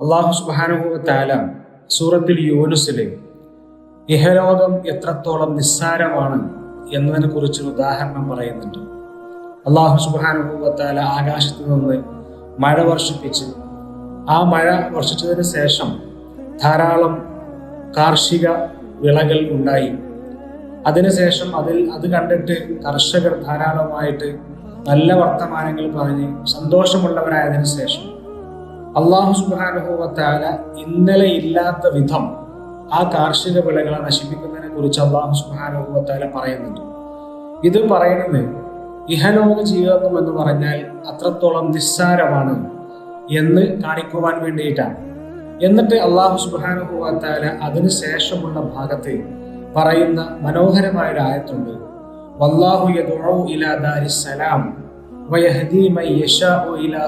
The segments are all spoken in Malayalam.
അള്ളാഹു സുബാനുഭവത്താല സൂറത്തിൽ യൂനുസിലെ ഇഹലോകം എത്രത്തോളം നിസ്സാരമാണ് എന്നതിനെ കുറിച്ചൊരു ഉദാഹരണം പറയുന്നുണ്ട്. അള്ളാഹു സുബാനുഭവത്താല ആകാശത്ത് നിന്ന് മഴ വർഷിപ്പിച്ച് ആ മഴ വർഷിച്ചതിന് ശേഷം ധാരാളം കാർഷിക വിളകൾ ഉണ്ടായി. അതിനുശേഷം അതിൽ അത് കണ്ടിട്ട് കർഷകർ ധാരാളമായിട്ട് നല്ല വർത്തമാനങ്ങൾ പറഞ്ഞ് സന്തോഷമുള്ളവരായതിനു ശേഷം അള്ളാഹു സുബാനുഭവത്താല ഇന്നലെ ഇല്ലാത്ത വിധം ആ കാർഷിക വിളകളെ നശിപ്പിക്കുന്നതിനെ കുറിച്ച് അള്ളാഹു സുബാനുഭവത്താല പറയുന്നുണ്ട്. ഇത് പറയുന്നത് ഇഹലോക ജീവിതം എന്ന് പറഞ്ഞാൽ അത്രത്തോളം നിസ്സാരമാണ് എന്ന് കാണിക്കുവാൻ വേണ്ടിയിട്ടാണ്. എന്നിട്ട് അള്ളാഹു സുബാനുഭവത്താല അതിനു ശേഷമുള്ള ഭാഗത്ത് പറയുന്ന മനോഹരമായ ഒരു ആയത്തുണ്ട്. വല്ലാഹു ഇലാ മൻ യശാഉ ഇലാ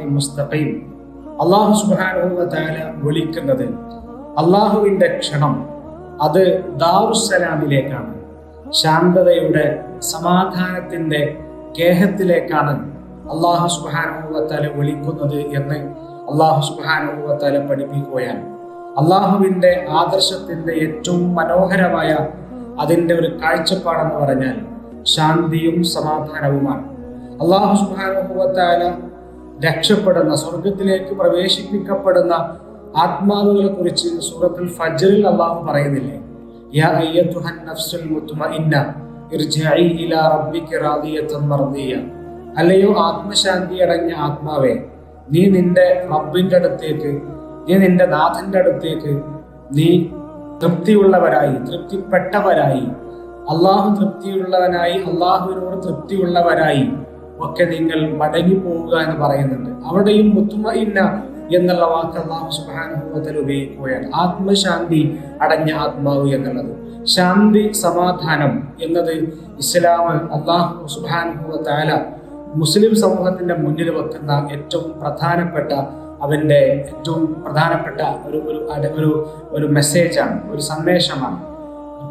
മുസ്തഖീം. അള്ളാഹു സുബാനുഭവത്താല വിളിക്കുന്നത് അള്ളാഹുവിന്റെ ക്ഷണം. അത് ദാറുസലാമിലേക്കാണ് ശാന്തതയുടെ സമാധാനത്തിന്റെ കേഹത്തിലേക്കാണ് അള്ളാഹു സുബാനുഭവത്താല വിളിക്കുന്നത് എന്ന് അള്ളാഹു സുബാനുഭവത്താല പഠിപ്പിക്കുകയാണ്. അള്ളാഹുവിന്റെ ആദർശത്തിന്റെ ഏറ്റവും മനോഹരമായ അതിന്റെ ഒരു കാഴ്ചപ്പാടെന്ന് പറഞ്ഞാൽ ശാന്തിയും സമാധാനവുമാണ്. അള്ളാഹു സുബാനുഭവത്താല രക്ഷപ്പെടുന്ന സ്വർഗത്തിലേക്ക് പ്രവേശിപ്പിക്കപ്പെടുന്ന ആത്മാവുകളെ കുറിച്ച് സൂറത്തുൽ ഫജറിൽ അള്ളാഹു പറയുന്നില്ലേ? ഇലാ റബ്ബിക അല്ലയോ ആത്മശാന്തി അടങ്ങിയ ആത്മാവേ നീ നിന്റെ റബ്ബിന്റെ അടുത്തേക്ക് നീ നിന്റെ നാഥന്റെ അടുത്തേക്ക് നീ തൃപ്തിയുള്ളവരായി തൃപ്തിപ്പെട്ടവരായി അള്ളാഹു തൃപ്തിയുള്ളവനായി അള്ളാഹുവിനോട് തൃപ്തിയുള്ളവരായി ഒക്കെ നിങ്ങൾ മടങ്ങി പോവുക എന്ന് പറയുന്നുണ്ട്. അവിടെയും മുത്തുമയിന്ന എന്നുള്ള വാക്ക് അള്ളാഹു സുബാനുഭവത്തിൽ ഉപയോഗിക്കുകയാണ്. ആത്മശാന്തി അടഞ്ഞ ആത്മാവ് എന്നുള്ളത്. ശാന്തി സമാധാനം എന്നത് ഇസ്ലാം അള്ളാഹു സുബാനുഭവത്താല മുസ്ലിം സമൂഹത്തിന്റെ മുന്നിൽ വെക്കുന്ന ഏറ്റവും പ്രധാനപ്പെട്ട അവന്റെ ഏറ്റവും പ്രധാനപ്പെട്ട ഒരു ഒരു ഒരു മെസ്സേജാണ് ഒരു സന്ദേശമാണ്.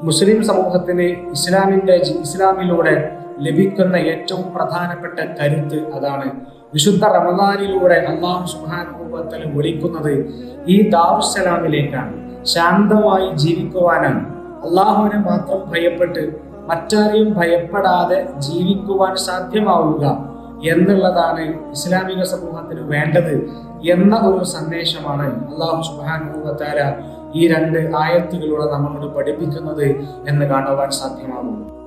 മുസ്ലിം സമൂഹത്തിന് ഇസ്ലാമിന്റെ ഇസ്ലാമിലൂടെ ലഭിക്കുന്ന ഏറ്റവും പ്രധാനപ്പെട്ട കരുത്ത് അതാണ്. വിശുദ്ധ റമദാനിലൂടെ അള്ളാഹു സുഹാനുഭവത്തിൽ വിളിക്കുന്നത് ഈ ദാറുസലാമിലേക്കാണ് ശാന്തമായി ജീവിക്കുവാനാണ്. അള്ളാഹുവിനെ മാത്രം ഭയപ്പെട്ട് മറ്റാരെയും ഭയപ്പെടാതെ ജീവിക്കുവാൻ സാധ്യമാവുക എന്നുള്ളതാണ് ഇസ്ലാമിക സമൂഹത്തിന് വേണ്ടത് എന്ന ഒരു സന്ദേശമാണ് അള്ളാഹു സുബാനുഭവത്താര ഈ രണ്ട് ആയത്തുകളിലൂടെ നമ്മളോട് പഠിപ്പിക്കുന്നത് എന്ന് കാണുവാൻ സാധ്യമാകുന്നു